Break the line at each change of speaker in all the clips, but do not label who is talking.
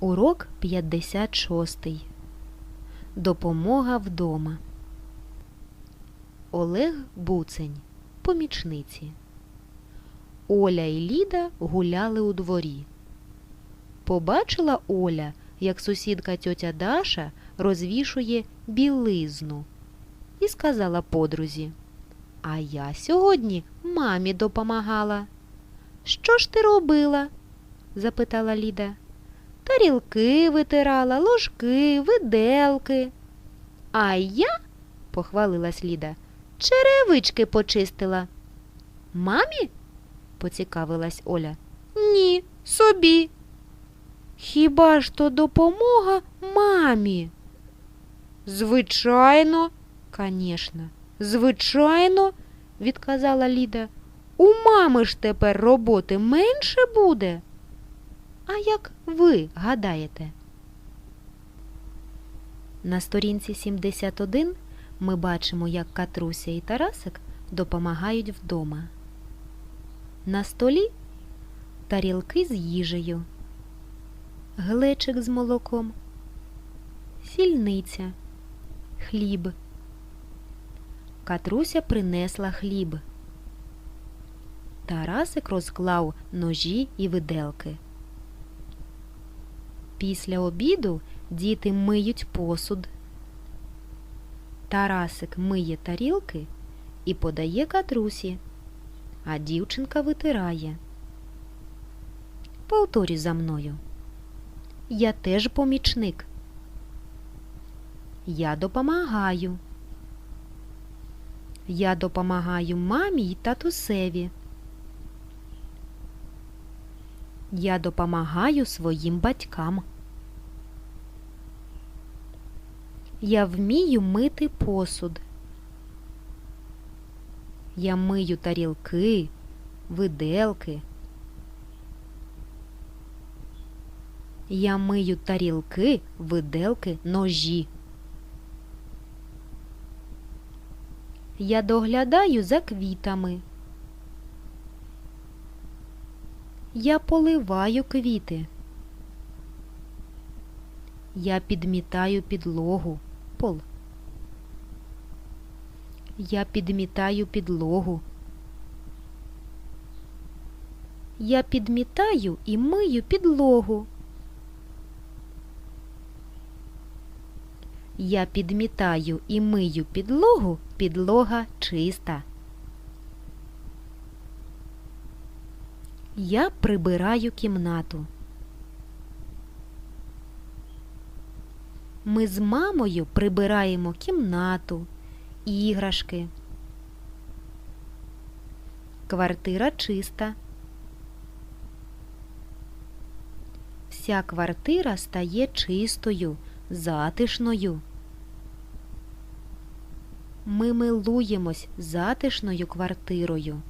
Урок 56. Допомога вдома. Олег Буцень. Помічниці. Оля і Ліда гуляли у дворі. Побачила Оля, як сусідка тьотя Даша розвішує білизну, і сказала подрузі: А я сьогодні мамі допомагала. Що ж ти робила? запитала Ліда. Тарілки витирала, ложки, виделки. А я, похвалилась Ліда, черевички почистила. Мамі? поцікавилась Оля. Ні, собі. Хіба ж то допомога мамі? Звичайно, конечно, звичайно, відказала Ліда. У мами ж тепер роботи менше буде. А як ви гадаєте? На сторінці 71 ми бачимо, як Катруся і Тарасик допомагають вдома. На столі тарілки з їжею, глечик з молоком, сільниця, хліб. Катруся принесла хліб. Тарасик розклав ножі і виделки. Після обіду діти миють посуд. Тарасик миє тарілки і подає катрусі, а дівчинка витирає. Повторюй за мною. Я теж помічник. Я допомагаю. Я допомагаю мамі й татусеві. Я допомагаю своїм батькам. Я вмію мити посуд. Я мию тарілки, виделки. Я мию тарілки, виделки, ножі. Я доглядаю за квітами. Я поливаю квіти. Я підмітаю підлогу. Пол. Я підмітаю підлогу. Я підмітаю і мию підлогу. Я підмітаю і мию підлогу, підлога чиста. Я прибираю кімнату. Ми з мамою прибираємо кімнату, іграшки. Квартира чиста. Вся квартира стає чистою, затишною. Ми милуємось затишною квартирою,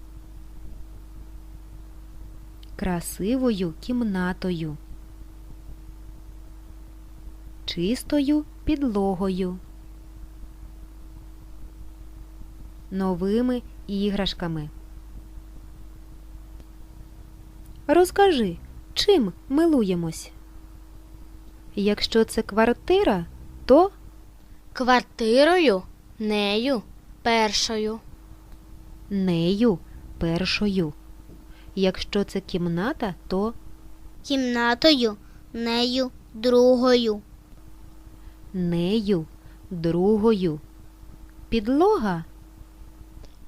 красивою кімнатою, чистою підлогою, новими іграшками. Розкажи, чим милуємось? Якщо це квартира, то
Квартирою, нею, першою.
нею першою. Якщо це кімната, то
Кімнатою, нею, другою.
нею другою. Підлога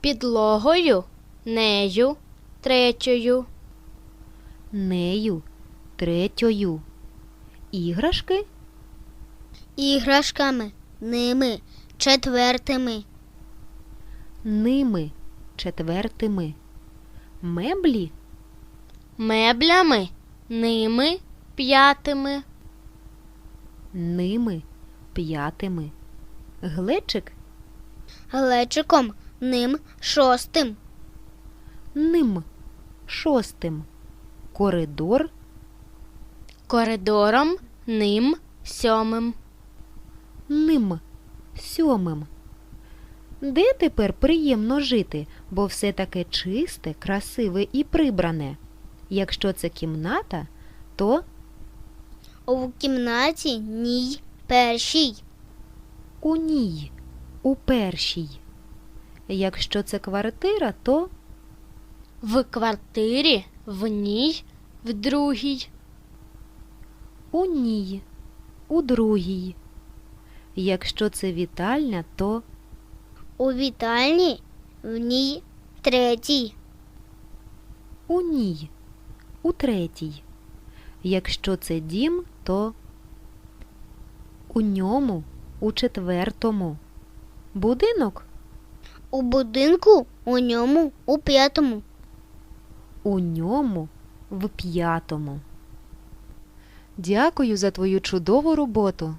Підлогою, нею, третьою.
нею третьою. Іграшки
Іграшками, ними, четвертими.
ними четвертими. Меблі
Меблями, ними, п'ятими.
ними п'ятими. Глечик
Глечиком, ним, шостим.
ним шостим. Коридор
Коридором, ним, сьомим.
ним сьомим. Де тепер приємно жити, бо все таке чисте, красиве і прибране. Якщо це кімната, то
У кімнаті ній першій.
У ній, у першій. Якщо це квартира, то
В квартирі, в ній, в другій.
у ній, у другій. Якщо це вітальня, то
У вітальні, в ній третій.
у ній, у третій. Якщо це дім, то у ньому, у четвертому. Будинок
У будинку, у ньому, у п'ятому.
у ньому в п'ятому. Дякую за твою чудову роботу.